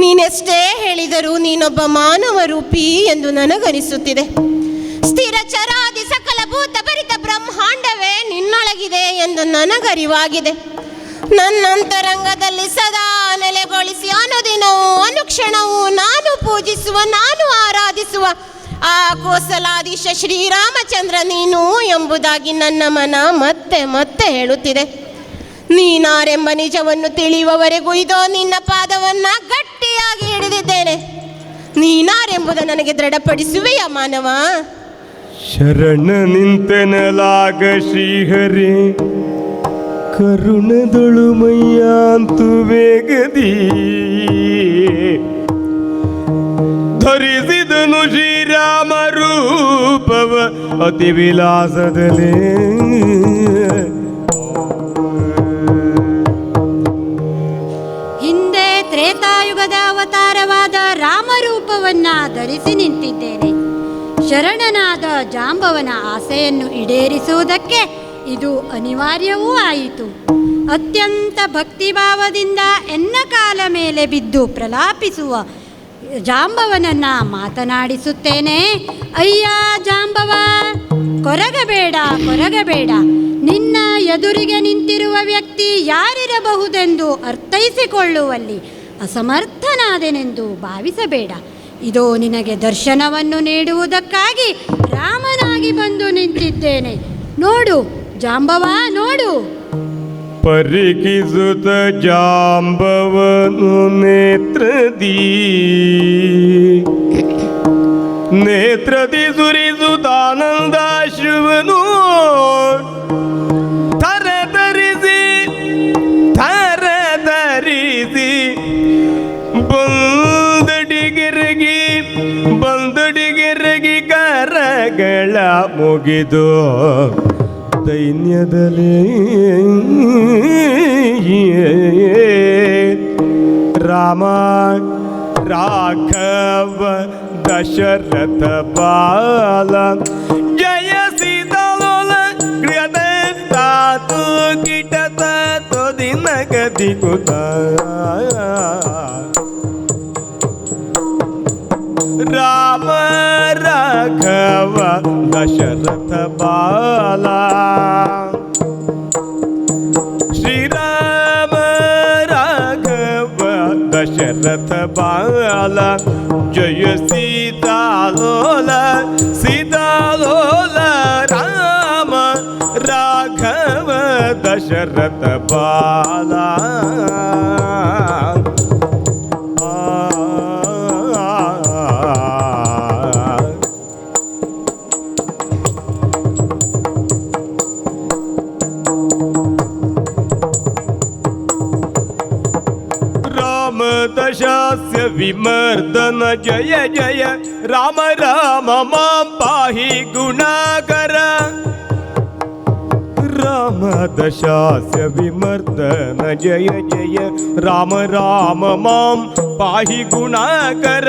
ನೀನೆಷ್ಟೇ ಹೇಳಿದರೂ ನೀನೊಬ್ಬ ಮಾನವ ರೂಪಿ ಎಂದು ನನಗನಿಸುತ್ತಿದೆ. ಸ್ಥಿರ ಚರಾದಿ ಸಕಲ ಭೂತ ಭರಿತ ಬ್ರಹ್ಮಾಂಡವೇ ನಿನ್ನೊಳಗಿದೆ ಎಂದು ನನಗರಿವಾಗಿದೆ. ನನ್ನಂತರಂಗದಲ್ಲಿ ಸದಾ ನೆಲೆಗೊಳಿಸಿ ಅನುದಿನವೂ ಅನುಕ್ಷಣವೂ ನಾನು ಪೂಜಿಸುವ, ನಾನು ಆರಾಧಿಸುವ ಆ ಕೋಸಲಾದೀಶ ಶ್ರೀರಾಮಚಂದ್ರ ನೀನು ಎಂಬುದಾಗಿ ನನ್ನ ಮನ ಮತ್ತೆ ಮತ್ತೆ ಹೇಳುತ್ತಿದೆ. ನೀನಾರೆಂಬ ನಿಜವನ್ನು ತಿಳಿಯುವವರೆಗೂ ಇದೋ ನಿನ್ನ ಪಾದವನ್ನ ಗಟ್ಟಿಯಾಗಿ ಹಿಡಿದಿದ್ದೇನೆ. ನೀನಾರೆಂಬುದು ನನಗೆ ದೃಢಪಡಿಸುವೆಯ ಮಾನವ? ಶರಣ ನಿಂತೆನಲಾಗ ಶ್ರೀಹರಿ, ಕರುಣದೊಳು ಮಯ್ಯಾಂತು ವೇಗದಿ. ಧರಿಸಿದನು ಶ್ರೀರಾಮ ರೂಪವ ಅತಿ ವಿಲಾಸದಲ್ಲಿ ರಾಮರೂಪವನ್ನ ಧರಿಸಿ ನಿಂತಿದ್ದೇನೆ. ಶರಣನಾದ ಜಾಂಬವನ ಆಸೆಯನ್ನು ಈಡೇರಿಸುವುದಕ್ಕೆ ಇದು ಅನಿವಾರ್ಯವೂ ಆಯಿತು. ಅತ್ಯಂತ ಭಕ್ತಿಭಾವದಿಂದ ಎನ್ನ ಕಾಲ ಮೇಲೆ ಬಿದ್ದು ಪ್ರಲಾಪಿಸುವ ಜಾಂಬವನನ್ನ ಮಾತನಾಡಿಸುತ್ತೇನೆ. ಅಯ್ಯ ಜಾಂಬವ, ಕೊರಗಬೇಡ ಕೊರಗಬೇಡ. ನಿನ್ನ ಎದುರಿಗೆ ನಿಂತಿರುವ ವ್ಯಕ್ತಿ ಯಾರಿರಬಹುದೆಂದು ಅರ್ಥೈಸಿಕೊಳ್ಳುವಲ್ಲಿ ಅಸಮರ್ಥನಾದೆನೆಂದು ಭಾವಿಸಬೇಡ. ಇದೋ ನಿನಗೆ ದರ್ಶನವನ್ನು ನೀಡುವುದಕ್ಕಾಗಿ ರಾಮನಾಗಿ ಬಂದು ನಿಂತಿದ್ದೇನೆ. ನೋಡು, ಜಾಂಬವ, ನೋಡು. ಪರಿಕಿಸುತ ಜಾಂಬವನು ನೇತ್ರದಿ. ನೇತ್ರದಿ ಸುರಿಸುತ್ತಾನಂದಾಶ್ರುವನು ಮುಗಿದು ದೈನ್ಯದಲ್ಲಿ ರಾಮ ರಾಘವ ದಶರಥ ಬಾಲ ಜಯ ಸೀತಾಲೋಲ ತಾತು ಕಿಟತ ತೊದಿನ ಗದಿ ಕುತ. ರಾಮ ರಾಘವ ದಶರಥ ಬಾಲ. ಶ್ರೀರಾಮ ರಾಘವ ದಶರಥ ಬಾಲ. ಜಯ ಸೀತಾಲೋಲ ಸೀತಾಲೋಲ ರಾಮ, ರಾಘವ ದಶರಥ ಬಾಲ. ದಶಾಸ್ಯ ವಿಮರ್ದನ ಜಯ ಜಯ ರಾಮ ರಾಮ ಮಾಂ ಪಾಹಿ ಗುಣಾಕರ ರಾಮ ದಶಾಸ್ಯ ವಿಮರ್ದನ ಜಯ ಜಯ ರಾಮ ರಾಮ ಮಾಂ ಪಾಹಿ ಗುಣಾಕರ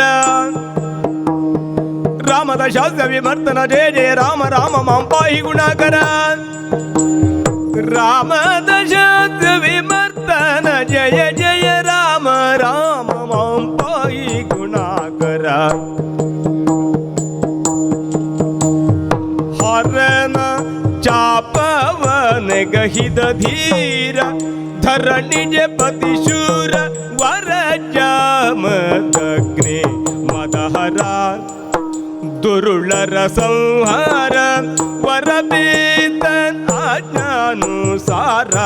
ರಾಮ ದಶಾಸ್ಯ ವಿಮರ್ದನ ಜಯ ಜಯ ರಾಮ ರಾಮ ಮಾಂ ಪಾಹಿ ಗುಣಾಕರ ರಾಮ ಗುಣಾಕರ ಹರನ ಚಾಪವನ ಗಹಿದ ಧೀರ ಧರಣಿಜ ಪತಿಶೂರ ವರ ಜಾಮದಗ್ನೆ ಮದಹರ ದುರುಳರ ಸಂಹಾರ ವರಬೇತ ಆಜ್ಞಾನುಸಾರ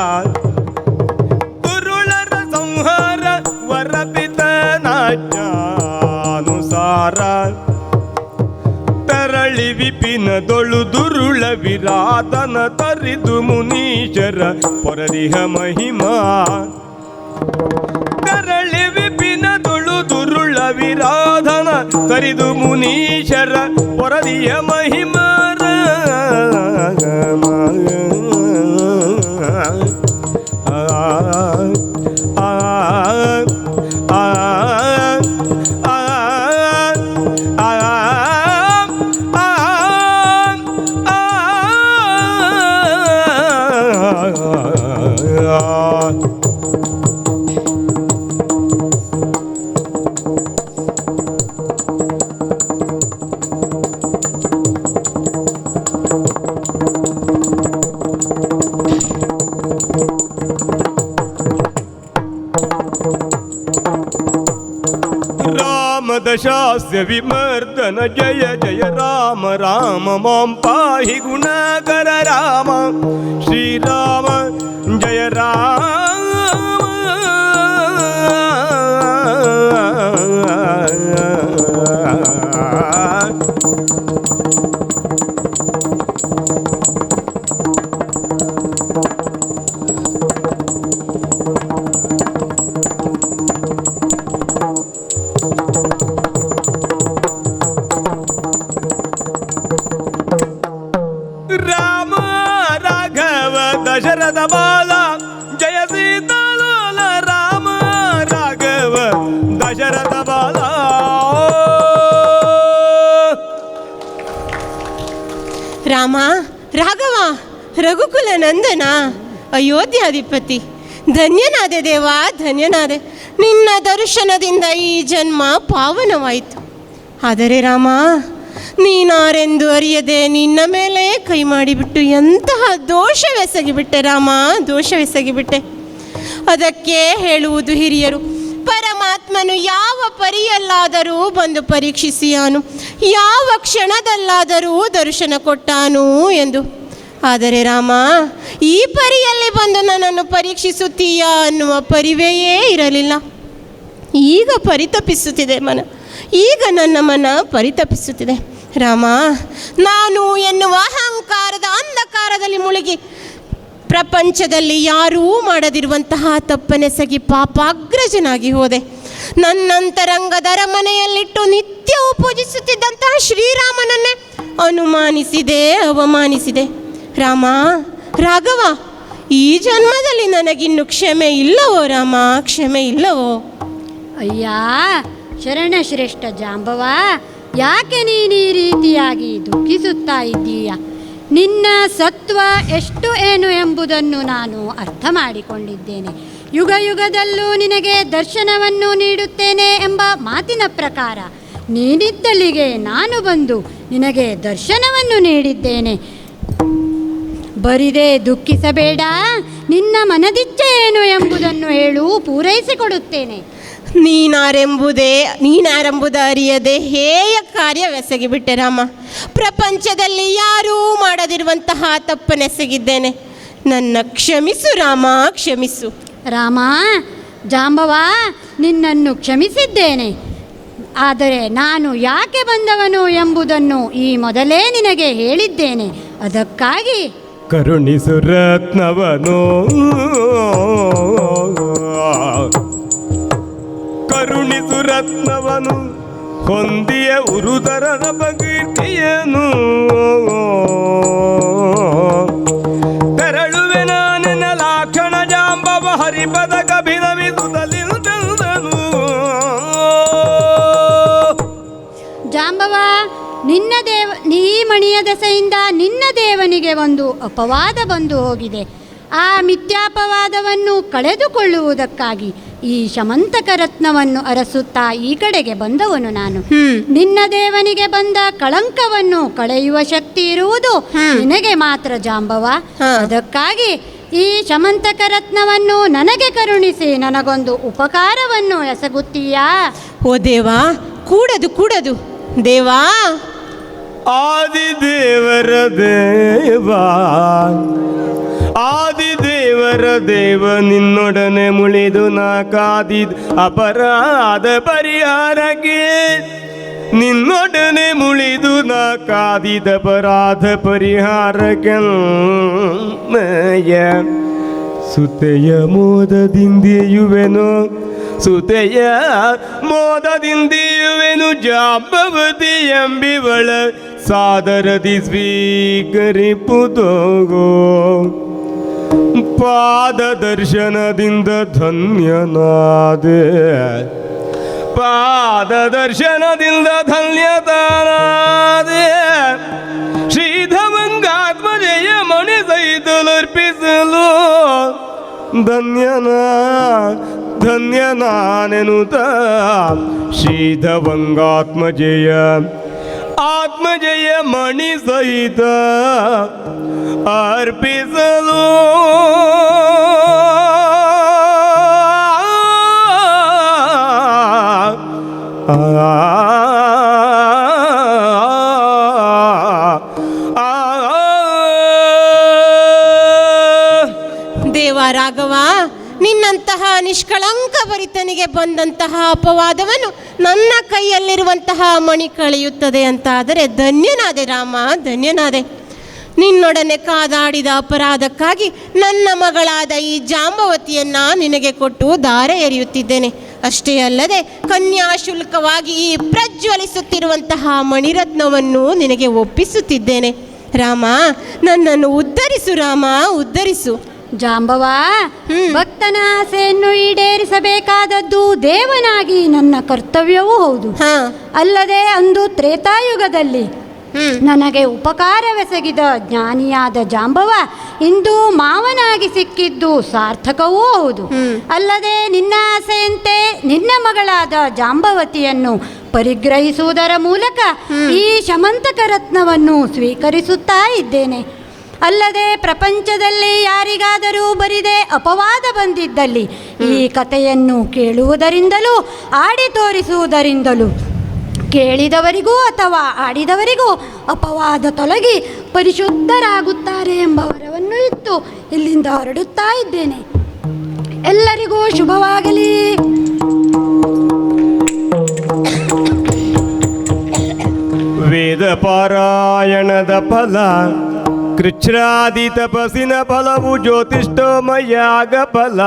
ತರಳಿ ವಿಪಿನದೊಳು ದುರುಳ ವಿರಾತನ ತರಿದು ಮುನೀಶರ ಪೊರದಿಹ ಮಹಿಮಾ. ತರಳಿ ವಿಪಿನದೊಳು ದುರುಳ ವಿರಾಧನ ತರಿದು ಮುನೀಶರ ಪೊರದಿಯ ಮಹಿಮಾರ ಪಾಹಿ ಗುಣಕರ ರಾಮ ಶ್ರೀರಾಮ ರಾಮ, ರಾಘವ, ರಘುಕುಲ ನಂದನ, ಅಯೋಧ್ಯಾಧಿಪತಿ, ಧನ್ಯನಾದೆ ದೇವ, ಧನ್ಯನಾದೆ. ನಿನ್ನ ದರ್ಶನದಿಂದ ಈ ಜನ್ಮ ಪಾವನವಾಯಿತು. ಆದರೆ ರಾಮ, ನೀನಾರೆಂದು ಅರಿಯದೆ ನಿನ್ನ ಮೇಲೆ ಕೈ ಮಾಡಿಬಿಟ್ಟು ಎಂತಹ ದೋಷವೆಸಗಿಬಿಟ್ಟೆ ರಾಮ, ದೋಷವೆಸಗಿಬಿಟ್ಟೆ. ಅದಕ್ಕೆ ಹೇಳುವುದು ಹಿರಿಯರು ಪರಮಾತ್ಮನು ಯಾವ ಪರಿಯಲ್ಲಾದರೂ ಬಂದು ಪರೀಕ್ಷಿಸಿಯಾನು, ಯಾವ ಕ್ಷಣದಲ್ಲಾದರೂ ದರ್ಶನ ಕೊಟ್ಟಾನು ಎಂದು. ಆದರೆ ರಾಮ, ಈ ಪರಿಯಲ್ಲಿ ಬಂದು ನನ್ನನ್ನು ಪರೀಕ್ಷಿಸುತ್ತೀಯ ಅನ್ನುವ ಪರಿವೆಯೇ ಇರಲಿಲ್ಲ. ಈಗ ಪರಿತಪಿಸುತ್ತಿದೆ ಮನ, ಈಗ ನನ್ನ ಮನ ಪರಿತಪಿಸುತ್ತಿದೆ. ರಾಮ, ನಾನು ಎನ್ನುವ ಅಹಂಕಾರದ ಅಂಧಕಾರದಲ್ಲಿ ಮುಳುಗಿ, ಪ್ರಪಂಚದಲ್ಲಿ ಯಾರೂ ಮಾಡದಿರುವಂತಹ ತಪ್ಪನೆಸಗಿ ಪಾಪಾಗ್ರಜನಾಗಿ ಹೋದೆ. ನನ್ನಂತರಂಗದ ಮನೆಯಲ್ಲಿಟ್ಟು ನಿತ್ಯವೂ ಪೂಜಿಸುತ್ತಿದ್ದಂತಹ ಶ್ರೀರಾಮನನ್ನೇ ಅನುಮಾನಿಸಿದೆ, ಅವಮಾನಿಸಿದೆ. ರಾಮ, ರಾಘವ, ಈ ಜನ್ಮದಲ್ಲಿ ನನಗಿನ್ನು ಕ್ಷಮೆ ಇಲ್ಲವೋ ರಾಮ? ಕ್ಷಮೆ ಇಲ್ಲವೋ? ಅಯ್ಯ ಶರಣಶ್ರೇಷ್ಠ ಜಾಂಬವ, ಯಾಕೆ ನೀನು ಈ ರೀತಿಯಾಗಿ ದುಃಖಿಸುತ್ತಾ ಇದ್ದೀಯ? ನಿನ್ನ ಸತ್ವ ಎಷ್ಟು ಏನು ಎಂಬುದನ್ನು ನಾನು ಅರ್ಥ ಮಾಡಿಕೊಂಡಿದ್ದೇನೆ. ಯುಗ ಯುಗದಲ್ಲೂ ನಿನಗೆ ದರ್ಶನವನ್ನು ನೀಡುತ್ತೇನೆ ಎಂಬ ಮಾತಿನ ಪ್ರಕಾರ ನೀನಿದ್ದಲ್ಲಿಗೆ ನಾನು ಬಂದು ನಿನಗೆ ದರ್ಶನವನ್ನು ನೀಡಿದ್ದೇನೆ. ಬರಿದೆ ದುಃಖಿಸಬೇಡ, ನಿನ್ನ ಮನದಿಚ್ಛೆ ಏನು ಎಂಬುದನ್ನು ಹೇಳು, ಪೂರೈಸಿಕೊಡುತ್ತೇನೆ. ನೀನಾರೆಂಬುದೇ, ನೀನಾರೆಂಬುದ ಅರಿಯದೆ ಹೇಯ ಕಾರ್ಯವೆಸಗಿಬಿಟ್ಟೆ ರಾಮ. ಪ್ರಪಂಚದಲ್ಲಿ ಯಾರೂ ಮಾಡದಿರುವಂತಹ ತಪ್ಪನೆಸಗಿದ್ದೇನೆ. ನನ್ನ ಕ್ಷಮಿಸು ರಾಮ, ಕ್ಷಮಿಸು. ರಾಮ, ಜಾಂಬವ, ನಿನ್ನನ್ನು ಕ್ಷಮಿಸಿದ್ದೇನೆ. ಆದರೆ ನಾನು ಯಾಕೆ ಬಂದವನು ಎಂಬುದನ್ನು ಈ ಮೊದಲೇ ನಿನಗೆ ಹೇಳಿದ್ದೇನೆ. ಅದಕ್ಕಾಗಿ ಕರುಣಿಸು ರತ್ನವನು ಕರುಣಿಸು ರತ್ನವನು ಹೊಂದಿಯ ಉರುದರನ ಬಗೀರ್ತಿಯನು ನಿನ್ನ ದೇವ ನೀ ಮಣಿಯ ದಸೆಯಿಂದ ನಿನ್ನ ದೇವನಿಗೆ ಒಂದು ಅಪವಾದ ಬಂದು ಹೋಗಿದೆ. ಆ ಮಿಥ್ಯಾಪವಾದವನ್ನು ಕಳೆದುಕೊಳ್ಳುವುದಕ್ಕಾಗಿ ಈ ಶಮಂತಕ ರತ್ನವನ್ನು ಅರಸುತ್ತಾ ಈ ಕಡೆಗೆ ಬಂದವನು ನಾನು. ನಿನ್ನ ದೇವನಿಗೆ ಬಂದ ಕಳಂಕವನ್ನು ಕಳೆಯುವ ಶಕ್ತಿ ಇರುವುದು. ನಿನಗೆ ಮಾತ್ರ ಜಾಂಬವ. ಅದಕ್ಕಾಗಿ ಈ ಶಮಂತಕ ರತ್ನವನ್ನು ನನಗೆ ಕರುಣಿಸಿ ನನಗೊಂದು ಉಪಕಾರವನ್ನು ಎಸಗುತ್ತೀಯಾ? ಓ ದೇವಾ ಕೂಡದು ಕೂಡದು. ದೇವಾ ಆದಿದೇವರ ದೇವ. ಆದಿದೇವರ ದೇವ ನಿನ್ನೊಡನೆ ಮುಳಿದು ನಾ ಕಾದಿದ್ ಅಪರಾಧ ಪರಿಹಾರಕ್ಕೆ. ನಿನ್ನೊಡನೆ ಮುಳಿದು ನಾ ಕಾದಿದ ಅಪರಾಧ ಪರಿಹಾರಕ್ಕೆ ಸುತೆಯ ಮೋದದಿಂದೆಯುವೆನು ಸುತೆಯ ಮೋದದಿಂದೆಯುವೆನು ಜಾಂಬವತಿ ಎಂಬಿವಳ ಸಾದರದಿ ಸ್ವೀಕರಿಪುದೋಗೋ. ಪಾದ ದರ್ಶನದಿಂದ ಧನ್ಯನಾದೆ. ಪಾದ ದರ್ಶನದಿಂದ ಧನ್ಯತಾನಾದೆ. ಶ್ರೀಧವಂಗಾತ್ಮಜಯ ಮಣಿ ಸಹಿತಲರ್ಪಿಸಲು ಧನ್ಯನ ಧನ್ಯನಾನೆನುತ. ಶ್ರೀಧವಂಗಾತ್ಮಜಯ ಆತ್ಮಜಯ ಮಣಿ ಸಹಿತ ಅರ್ಪಿಸಲು. ದೇವ ರಾಘವ ನಿನ್ನಂತಹ ನಿಷ್ಕಳಂಕ ಭರಿತನಿಗೆ ಬಂದಂತಹ ಅಪವಾದವನ್ನು ನನ್ನ ಕೈಯಲ್ಲಿರುವಂತಹ ಮಣಿ ಕಳೆಯುತ್ತದೆ ಅಂತಾದರೆ ಧನ್ಯನಾದೆ ರಾಮ, ಧನ್ಯನಾದೆ. ನಿನ್ನೊಡನೆ ಕಾದಾಡಿದ ಅಪರಾಧಕ್ಕಾಗಿ ನನ್ನ ಮಗಳಾದ ಈ ಜಾಂಬವತಿಯನ್ನ ನಿನಗೆ ಕೊಟ್ಟು ದಾರೆ ಎರೆಯುತ್ತಿದ್ದೇನೆ. ಅಷ್ಟೇ ಅಲ್ಲದೆ ಕನ್ಯಾಶುಲ್ಕವಾಗಿ ಈ ಪ್ರಜ್ವಲಿಸುತ್ತಿರುವಂತಹ ಮಣಿರತ್ನವನ್ನು ನಿನಗೆ ಒಪ್ಪಿಸುತ್ತಿದ್ದೇನೆ. ರಾಮ, ನನ್ನನ್ನು ಉದ್ಧರಿಸು ರಾಮ, ಉದ್ಧರಿಸು. ಜಾಂಬವ. ಭಕ್ತನ ಆಸೆಯನ್ನು ಈಡೇರಿಸಬೇಕಾದದ್ದು ದೇವನಾಗಿ ನನ್ನ ಕರ್ತವ್ಯವೂ ಹೌದು. ಅಲ್ಲದೆ ಅಂದು ತ್ರೇತಾಯುಗದಲ್ಲಿ ನನಗೆ ಉಪಕಾರವೆಸಗಿದ ಜ್ಞಾನಿಯಾದ ಜಾಂಬವ ಇಂದು ಮಾವನಾಗಿ ಸಿಕ್ಕಿದ್ದು ಸಾರ್ಥಕವೂ ಹೌದು. ಅಲ್ಲದೆ ನಿನ್ನ ಆಸೆಯಂತೆ ನಿನ್ನ ಮಗಳಾದ ಜಾಂಬವತಿಯನ್ನು ಪರಿಗ್ರಹಿಸುವುದರ ಮೂಲಕ ಈ ಶಮಂತಕ ರತ್ನವನ್ನು ಸ್ವೀಕರಿಸುತ್ತಾ ಇದ್ದೇನೆ. ಅಲ್ಲದೆ ಪ್ರಪಂಚದಲ್ಲಿ ಯಾರಿಗಾದರೂ ಬರಿದೆ ಅಪವಾದ ಬಂದಿದ್ದಲ್ಲಿ ಈ ಕಥೆಯನ್ನು ಕೇಳುವುದರಿಂದಲೂ ಆಡಿ ತೋರಿಸುವುದರಿಂದಲೂ ಕೇಳಿದವರಿಗೂ ಅಥವಾ ಆಡಿದವರಿಗೂ ಅಪವಾದ ತೊಲಗಿ ಪರಿಶುದ್ಧರಾಗುತ್ತಾರೆ ಎಂಬ ವರವನ್ನು ಇತ್ತು ಇಲ್ಲಿಂದ ಹೊರಡುತ್ತಾ ಇದ್ದೇನೆ. ಎಲ್ಲರಿಗೂ ಶುಭವಾಗಲಿ. ವೇದ ಪಾರಾಯಣದ ಫಲ ಕೃಚ್ಛ್ರಾದಿ ತಪಸ್ಸಿನ ಫಲವು ಜ್ಯೋತಿಷ್ಠೋಮಯಾಗ ಫಲ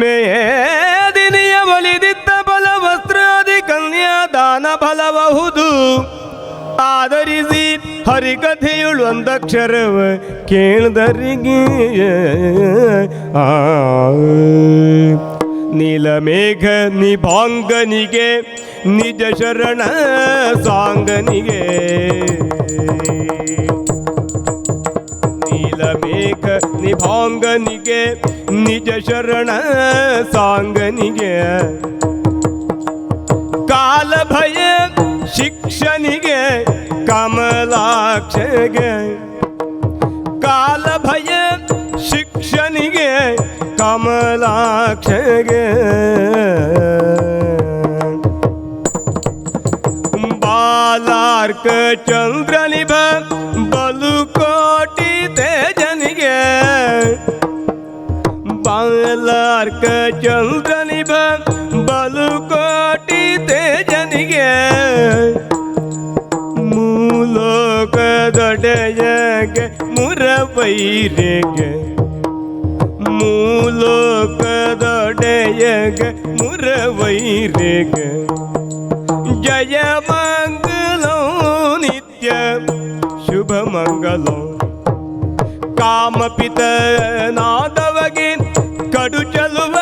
ಮೇದಿನಿಯ ಒಲಿದಿದ್ದ ಫಲ ವಸ್ತ್ರಾದಿ ಕನ್ಯಾದಾನ ಫಲಬಹುದು ಆಧರಿಸಿ ಹರಿಕಥೆಯುಳು ಒಂದಕ್ಷರವ ಕೇಳಿದರಿಗೆ ನೀಲಮೇಘ ನಿಭಾಂಗನಿಗೆ ನಿಜ ಶರಣ ಸಾಂಗನಿಗೆ. ನೀಲಮೇಘ ನಿಭಾಂಗನಿಗೆ ನಿಜ ಶರಣ ಸಾಂಗನಿಗೆ. ಕಾಲ ಭಯ ಶಿಕ್ಷನಿಗೆ ಕಮಲಾಕ್ಷಗೆ. ಕಾಲ ಭಯ ಶಿಕ್ಷನಿಗೆ ಕಮಲಾಕ್ಷಗೆ. ಮುರವೈರೆಗೆ ಜಯ ಮಂಗಲೋ ನಿತ್ಯ ಶುಭ ಮಂಗಲೋ. ಕಾಮಪಿತ ನಾದವಗೆ ಕಡು ಚಲುವ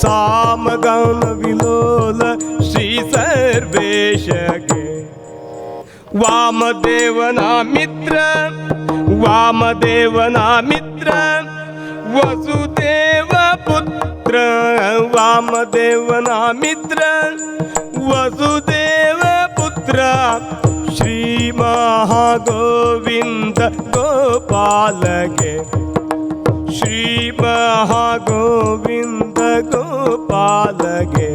सामगौन विलोल श्री सर्वेशके। वामदेवना मित्र वामदेवना मित्र वसुदेव पुत्र वामदेवना मित्र वसुदेव पुत्र श्रीमहागोविन्द गोपालके। श्रीमहागोविन्द ಶ್ರೀ ಮಹಾಗೋವಿಂದ ಗೋಪಾಲಗೆ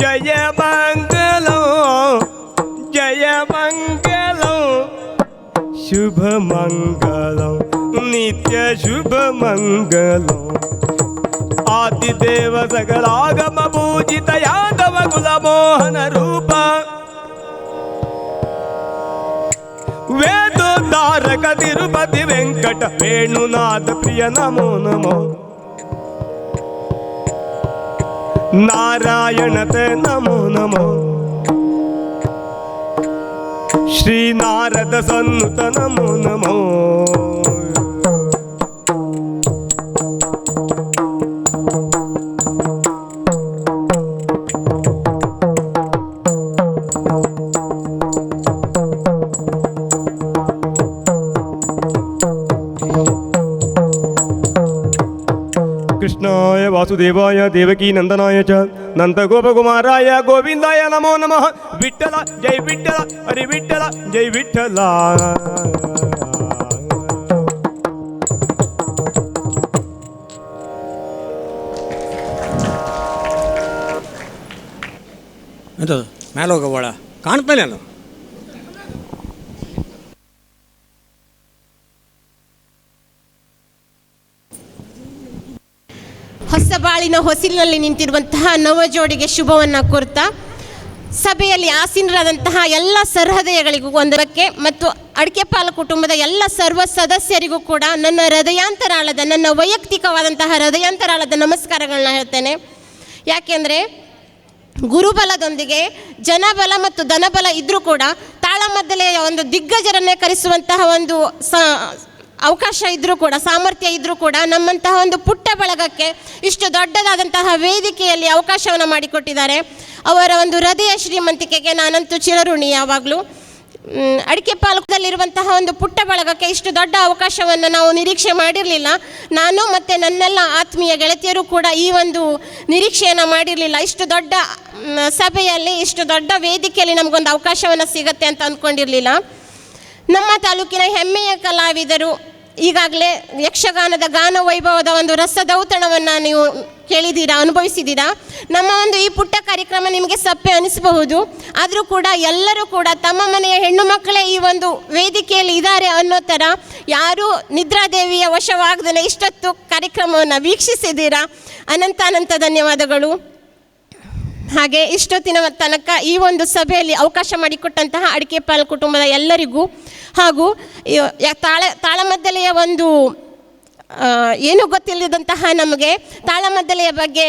ಜಯ ಮಂಗಲೋ ಜಯ ಮಂಗಲೋ ಶುಭ ಮಂಗಲಂ ನಿತ್ಯ ಶುಭ ಮಂಗಲಂ ಆದಿದೇವ ಸಕಲಾಗಮ ಪೂಜಿತ ಯಾದವ ಕುಲಮೋಹನ ರೂಪ നാരായണത്തെ നമോ നമോ. ശ്രീനാരദ സന്നുത നമോ നമോ. ದೇವಕೀ ನಂದನಾಯ ಚ ನಂದ ಗೋಪಕುಮಾರಾಯ ಗೋವಿಂದಾಯ ನಮೋ ನಮಃ ವಿಠಲ ಜೈ ವಿಠಲ ಹರಿ ವಿಠಲ ಜೈ ವಿಠಲ ಎಂಥದ್ದು ಮೇಲೆ ಹೋಗೋವಾಳ ಕಾಣ್ತಾನೆ ನಾನು ಬಾಳಿನ ಹೊಸಿಲಿನಲ್ಲಿ ನಿಂತಿರುವಂತಹ ನವಜೋಡಿಗೆ ಶುಭವನ್ನು ಶುಭವನ್ನ ಕೋರ್ತಾ, ಸಭೆಯಲ್ಲಿ ಆಸೀನರಾದಂತಹ ಎಲ್ಲ ಸರ್ಹೃದಯಗಳಿಗೂ ಒಂದಕ್ಕೆ ಮತ್ತು ಅಡಿಕೆಪಾಲ ಕುಟುಂಬದ ಎಲ್ಲ ಸರ್ವ ಸದಸ್ಯರಿಗೂ ಕೂಡ ನನ್ನ ಹೃದಯಾಂತರಾಳದ, ನನ್ನ ವೈಯಕ್ತಿಕವಾದಂತಹ ಹೃದಯಾಂತರಾಳದ ನಮಸ್ಕಾರಗಳನ್ನ ಹೇಳ್ತೇನೆ. ಯಾಕೆಂದರೆ ಗುರುಬಲದೊಂದಿಗೆ ಜನಬಲ ಮತ್ತು ಧನಬಲ ಇದ್ದರೂ ಕೂಡ ತಾಳಮದ್ದಲೆಯ ಒಂದು ದಿಗ್ಗಜರನ್ನೇ ಕರೆಸುವಂತಹ ಒಂದು ಸ ಅವಕಾಶ ಇದ್ದರೂ ಕೂಡ, ಸಾಮರ್ಥ್ಯ ಇದ್ದರೂ ಕೂಡ ನಮ್ಮಂತಹ ಒಂದು ಪುಟ್ಟ ಬಳಗಕ್ಕೆ ಇಷ್ಟು ದೊಡ್ಡದಾದಂತಹ ವೇದಿಕೆಯಲ್ಲಿ ಅವಕಾಶವನ್ನು ಮಾಡಿಕೊಟ್ಟಿದ್ದಾರೆ. ಅವರ ಒಂದು ಹೃದಯ ಶ್ರೀಮಂತಿಕೆಗೆ ನಾನಂತೂ ಚಿರಋಣಿ ಯಾವಾಗಲೂ. ಅಡಿಕೆ ಪಾಲಕದಲ್ಲಿರುವಂತಹ ಒಂದು ಪುಟ್ಟ ಬಳಗಕ್ಕೆ ಇಷ್ಟು ದೊಡ್ಡ ಅವಕಾಶವನ್ನು ನಾವು ನಿರೀಕ್ಷೆ ಮಾಡಿರಲಿಲ್ಲ. ನಾನು ಮತ್ತು ನನ್ನೆಲ್ಲ ಆತ್ಮೀಯ ಗೆಳತಿಯರು ಕೂಡ ಈ ಒಂದು ನಿರೀಕ್ಷೆಯನ್ನು ಮಾಡಿರಲಿಲ್ಲ. ಇಷ್ಟು ದೊಡ್ಡ ಸಭೆಯಲ್ಲಿ, ಇಷ್ಟು ದೊಡ್ಡ ವೇದಿಕೆಯಲ್ಲಿ ನಮಗೊಂದು ಅವಕಾಶವನ್ನು ಸಿಗತ್ತೆ ಅಂತ ಅಂದ್ಕೊಂಡಿರಲಿಲ್ಲ ನಮ್ಮ ತಾಲೂಕಿನ ಹೆಮ್ಮೆಯ ಕಲಾವಿದರು, ಈಗಾಗಲೇ ಯಕ್ಷಗಾನದ ಗಾನ ವೈಭವದ ಒಂದು ರಸದೌತಣವನ್ನು ನೀವು ಕೇಳಿದ್ದೀರಾ, ಅನುಭವಿಸಿದ್ದೀರಾ? ನಮ್ಮ ಒಂದು ಈ ಪುಟ್ಟ ಕಾರ್ಯಕ್ರಮ ನಿಮಗೆ ಸಪ್ಪೆ ಅನಿಸಬಹುದು. ಆದರೂ ಕೂಡ ಎಲ್ಲರೂ ಕೂಡ ತಮ್ಮ ಮನೆಯ ಹೆಣ್ಣು ಮಕ್ಕಳೇ ಈ ಒಂದು ವೇದಿಕೆಯಲ್ಲಿ ಇದ್ದಾರೆ ಅನ್ನೋ ಥರ ಯಾರೂ ನಿದ್ರಾದೇವಿಯ ವಶವಾಗದೇ ಇಷ್ಟೊತ್ತು ಕಾರ್ಯಕ್ರಮವನ್ನು ವೀಕ್ಷಿಸಿದ್ದೀರಾ? ಅನಂತಾನಂತ ಅನಂತ ಧನ್ಯವಾದಗಳು. ಹಾಗೆ ಇಷ್ಟೊತ್ತಿನ ತನಕ ಈ ಒಂದು ಸಭೆಯಲ್ಲಿ ಅವಕಾಶ ಮಾಡಿಕೊಟ್ಟಂತಹ ಅಡಿಕೆಪಾಲ್ ಕುಟುಂಬದ ಎಲ್ಲರಿಗೂ ಹಾಗೂ ತಾಳ, ತಾಳಮದ್ದಲೆಯ ಒಂದು ಏನೂ ಗೊತ್ತಿಲ್ಲದಂತಹ ನಮಗೆ ತಾಳಮದ್ದಲೆಯ ಬಗ್ಗೆ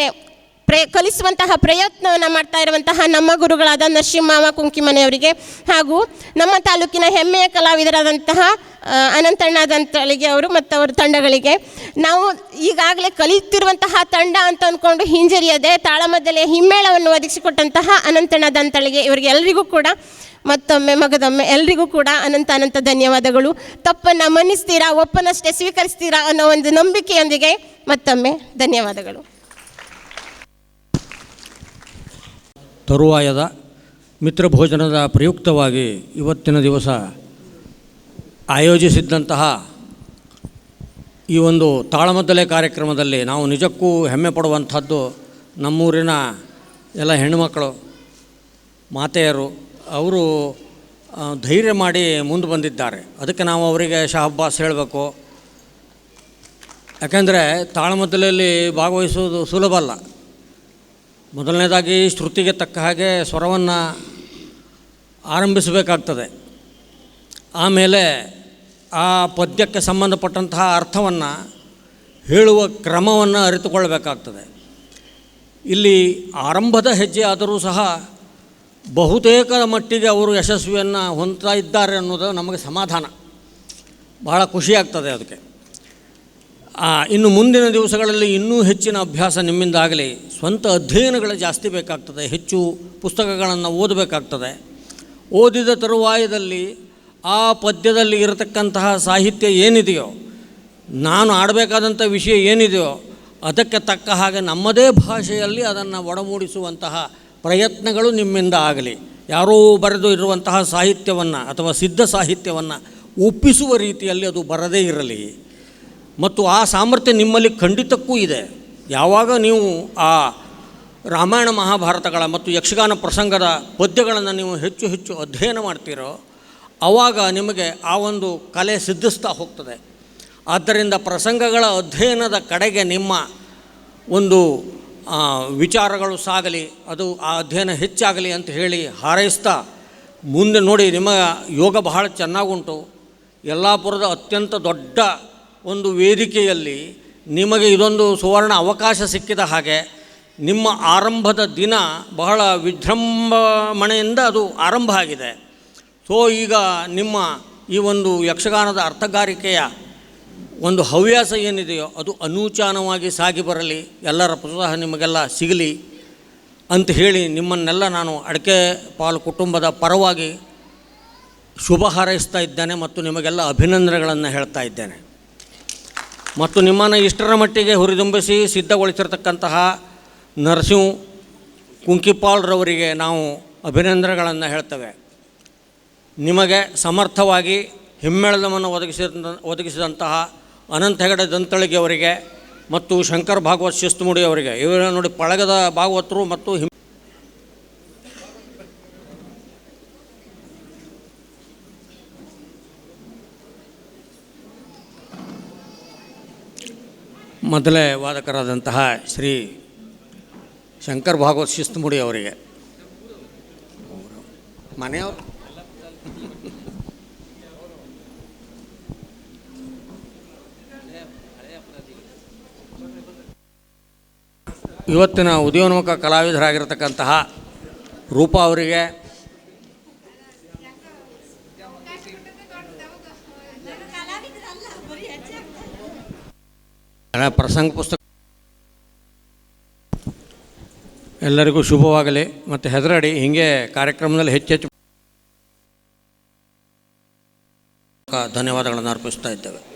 ಪ್ರೇ, ಕಲಿಸುವಂತಹ ಪ್ರಯತ್ನವನ್ನು ಮಾಡ್ತಾ ಇರುವಂತಹ ನಮ್ಮ ಗುರುಗಳಾದ ನರಸಿಂಹವ ಕುಂಕಿಮನೆಯವರಿಗೆ ಹಾಗೂ ನಮ್ಮ ತಾಲೂಕಿನ ಹೆಮ್ಮೆಯ ಕಲಾವಿದರಾದಂತಹ ಅನಂತಣ್ಣದಂತಳಿಗೆ ಅವರು ಮತ್ತು ಅವರ ತಂಡಗಳಿಗೆ. ನಾವು ಈಗಾಗಲೇ ಕಲಿಯುತ್ತಿರುವಂತಹ ತಂಡ ಅಂತ ಅಂದ್ಕೊಂಡು ಹಿಂಜರಿಯದೆ ತಾಳಮದ್ದಲೆಯ ಹಿಮ್ಮೇಳವನ್ನು ಒದಗಿಸಿಕೊಟ್ಟಂತಹ ಅನಂತಣ್ಣದಂತಳಿಗೆ ಇವರಿಗೆ ಎಲ್ಲರಿಗೂ ಕೂಡ ಮತ್ತೊಮ್ಮೆ ಮಗದೊಮ್ಮೆ ಎಲ್ರಿಗೂ ಕೂಡ ಅನಂತ ಅನಂತ ಧನ್ಯವಾದಗಳು. ತಪ್ಪನ್ನು ಮನ್ನಿಸ್ತೀರಾ ಒಪ್ಪನಷ್ಟೇ ಸ್ವೀಕರಿಸ್ತೀರಾ ಅನ್ನೋ ಒಂದು ನಂಬಿಕೆಯೊಂದಿಗೆ ಮತ್ತೊಮ್ಮೆ ಧನ್ಯವಾದಗಳು. ತರುವಾಯದ ಮಿತ್ರ ಭೋಜನದ ಪ್ರಯುಕ್ತವಾಗಿ ಇವತ್ತಿನ ದಿವಸ ಆಯೋಜಿಸಿದ್ದಂತಹ ಈ ಒಂದು ತಾಳಮದ್ದಲೆ ಕಾರ್ಯಕ್ರಮದಲ್ಲಿ ನಾವು ನಿಜಕ್ಕೂ ಹೆಮ್ಮೆ ಪಡುವಂಥದ್ದು ನಮ್ಮೂರಿನ ಎಲ್ಲ ಹೆಣ್ಣುಮಕ್ಕಳು, ಮಾತೆಯರು, ಅವರು ಧೈರ್ಯ ಮಾಡಿ ಮುಂದೆ ಬಂದಿದ್ದಾರೆ. ಅದಕ್ಕೆ ನಾವು ಅವರಿಗೆ ಶಹಬ್ಬಾಸ್ ಹೇಳಬೇಕು. ಯಾಕೆಂದರೆ ತಾಳಮದ್ದಲೆಯಲ್ಲಿ ಭಾಗವಹಿಸುವುದು ಸುಲಭ ಅಲ್ಲ. ಮೊದಲನೇದಾಗಿ ಶ್ರುತಿಗೆ ತಕ್ಕ ಹಾಗೆ ಸ್ವರವನ್ನು ಆರಂಭಿಸಬೇಕಾಗ್ತದೆ. ಆಮೇಲೆ ಆ ಪದ್ಯಕ್ಕೆ ಸಂಬಂಧಪಟ್ಟಂತಹ ಅರ್ಥವನ್ನು ಹೇಳುವ ಕ್ರಮವನ್ನು ಅರಿತುಕೊಳ್ಳಬೇಕಾಗ್ತದೆ. ಇಲ್ಲಿ ಆರಂಭದ ಹೆಜ್ಜೆ ಆದರೂ ಸಹ ಬಹುತೇಕ ಮಟ್ಟಿಗೆ ಅವರು ಯಶಸ್ವಿಯನ್ನು ಹೊಂದ್ತಾ ಇದ್ದಾರೆ ಅನ್ನೋದು ನಮಗೆ ಸಮಾಧಾನ. ಬಹಳ ಖುಷಿಯಾಗ್ತದೆ ಅದಕ್ಕೆ. ಇನ್ನು ಮುಂದಿನ ದಿವಸಗಳಲ್ಲಿ ಇನ್ನೂ ಹೆಚ್ಚಿನ ಅಭ್ಯಾಸ ನಿಮ್ಮಿಂದಾಗಲಿ ಸ್ವಂತ ಅಧ್ಯಯನಗಳು ಜಾಸ್ತಿ ಬೇಕಾಗ್ತದೆ, ಹೆಚ್ಚು ಪುಸ್ತಕಗಳನ್ನು ಓದಬೇಕಾಗ್ತದೆ. ಓದಿದ ತರುವಾಯದಲ್ಲಿ ಆ ಪದ್ಯದಲ್ಲಿ ಇರತಕ್ಕಂತಹ ಸಾಹಿತ್ಯ ಏನಿದೆಯೋ, ನಾನು ಆಡಬೇಕಾದಂಥ ವಿಷಯ ಏನಿದೆಯೋ, ಅದಕ್ಕೆ ತಕ್ಕ ಹಾಗೆ ನಮ್ಮದೇ ಭಾಷೆಯಲ್ಲಿ ಅದನ್ನು ಒಡಮೂಡಿಸುವಂತಹ ಪ್ರಯತ್ನಗಳು ನಿಮ್ಮಿಂದ ಆಗಲಿ. ಯಾರೋ ಬರೆದು ಇರುವಂತಹ ಸಾಹಿತ್ಯವನ್ನು ಅಥವಾ ಸಿದ್ಧ ಸಾಹಿತ್ಯವನ್ನು ಒಪ್ಪಿಸುವ ರೀತಿಯಲ್ಲಿ ಅದು ಬರದೇ ಇರಲಿ. ಮತ್ತು ಆ ಸಾಮರ್ಥ್ಯ ನಿಮ್ಮಲ್ಲಿ ಖಂಡಿತಕ್ಕೂ ಇದೆ. ಯಾವಾಗ ನೀವು ಆ ರಾಮಾಯಣ ಮಹಾಭಾರತಗಳ ಮತ್ತು ಯಕ್ಷಗಾನ ಪ್ರಸಂಗದ ಪದ್ಯಗಳನ್ನು ನೀವು ಹೆಚ್ಚು ಹೆಚ್ಚು ಅಧ್ಯಯನ ಮಾಡ್ತೀರೋ ಆವಾಗ ನಿಮಗೆ ಆ ಒಂದು ಕಲೆ ಸಿದ್ಧಿಸ್ತಾ ಹೋಗ್ತದೆ. ಆದ್ದರಿಂದ ಪ್ರಸಂಗಗಳ ಅಧ್ಯಯನದ ಕಡೆಗೆ ನಿಮ್ಮ ಒಂದು ವಿಚಾರಗಳು ಸಾಗಲಿ, ಅದು ಆ ಅಧ್ಯಯನ ಹೆಚ್ಚಾಗಲಿ ಅಂತ ಹೇಳಿ ಹಾರೈಸ್ತಾ ಮುಂದೆ ನೋಡಿ, ನಿಮ್ಮ ಯೋಗ ಬಹಳ ಚೆನ್ನಾಗುಂಟು ಯಲ್ಲಾಪುರದ ಅತ್ಯಂತ ದೊಡ್ಡ ಒಂದು ವೇದಿಕೆಯಲ್ಲಿ ನಿಮಗೆ ಇದೊಂದು ಸುವರ್ಣ ಅವಕಾಶ ಸಿಕ್ಕಿದ ಹಾಗೆ ನಿಮ್ಮ ಆರಂಭದ ದಿನ ಬಹಳ ವಿಜೃಂಭಣೆಯಿಂದ ಅದು ಆರಂಭ ಆಗಿದೆ. ಸೊ ಈಗ ನಿಮ್ಮ ಈ ಒಂದು ಯಕ್ಷಗಾನದ ಅರ್ಥಗಾರಿಕೆಯ ಒಂದು ಹವ್ಯಾಸ ಏನಿದೆಯೋ ಅದು ಅನೂಚಾನವಾಗಿ ಸಾಗಿ ಬರಲಿ, ಎಲ್ಲರ ಪ್ರೋತ್ಸಾಹ ನಿಮಗೆಲ್ಲ ಸಿಗಲಿ ಅಂತ ಹೇಳಿ ನಿಮ್ಮನ್ನೆಲ್ಲ ನಾನು ಅಡಕೆ ಪಾಲು ಕುಟುಂಬದ ಪರವಾಗಿ ಶುಭ ಹಾರೈಸ್ತಾ ಇದ್ದೇನೆ ಮತ್ತು ನಿಮಗೆಲ್ಲ ಅಭಿನಂದನೆಗಳನ್ನು ಹೇಳ್ತಾ ಇದ್ದೇನೆ. ಮತ್ತು ನಿಮ್ಮನ್ನು ಇಷ್ಟರ ಮಟ್ಟಿಗೆ ಹುರಿದುಂಬಿಸಿ ಸಿದ್ಧಗೊಳಿಸಿರ್ತಕ್ಕಂತಹ ನರಸಿಂಹ ಕುಂಕಿಪಾಲ್ರವರಿಗೆ ನಾವು ಅಭಿನಂದನೆಗಳನ್ನು ಹೇಳ್ತೇವೆ. ನಿಮಗೆ ಸಮರ್ಥವಾಗಿ ಹಿಮ್ಮೇಳನವನ್ನು ಒದಗಿಸಿದ ಒದಗಿಸಿದಂತಹ ಅನಂತ ಹೆಗಡೆ ದಂತಳಿಗೆ ಅವರಿಗೆ ಮತ್ತು ಶಂಕರ್ ಭಾಗವತ್ ಶಿಸ್ತುಮುಡಿ ಅವರಿಗೆ. ಇವರ ನೋಡಿ ಪಳಗದ ಭಾಗವತರು ಮತ್ತು ಹಿಮ್ ಮೊದಲೇ ವಾದಕರಾದಂತಹ ಶ್ರೀ ಶಂಕರ್ ಭಾಗವತ್ ಶಿಸ್ತುಮುಡಿ ಅವರಿಗೆ. ಮನೆಯವರು? ಇವತ್ತಿನ ಉದಯೋನ್ಮುಖ ಕಲಾವಿದರಾಗಿರ್ತಕ್ಕಂತಹ ರೂಪಾ ಅವರಿಗೆ ಪ್ರಸಂಗ ಪುಸ್ತಕ. ಎಲ್ಲರಿಗೂ ಶುಭವಾಗಲಿ. ಮತ್ತು ಹೆದರಡಿ ಹೀಗೆ ಕಾರ್ಯಕ್ರಮದಲ್ಲಿ ಹೆಚ್ಚೆಚ್ಚು ಧನ್ಯವಾದಗಳನ್ನು ಅರ್ಪಿಸ್ತಾ ಇದ್ದೇವೆ.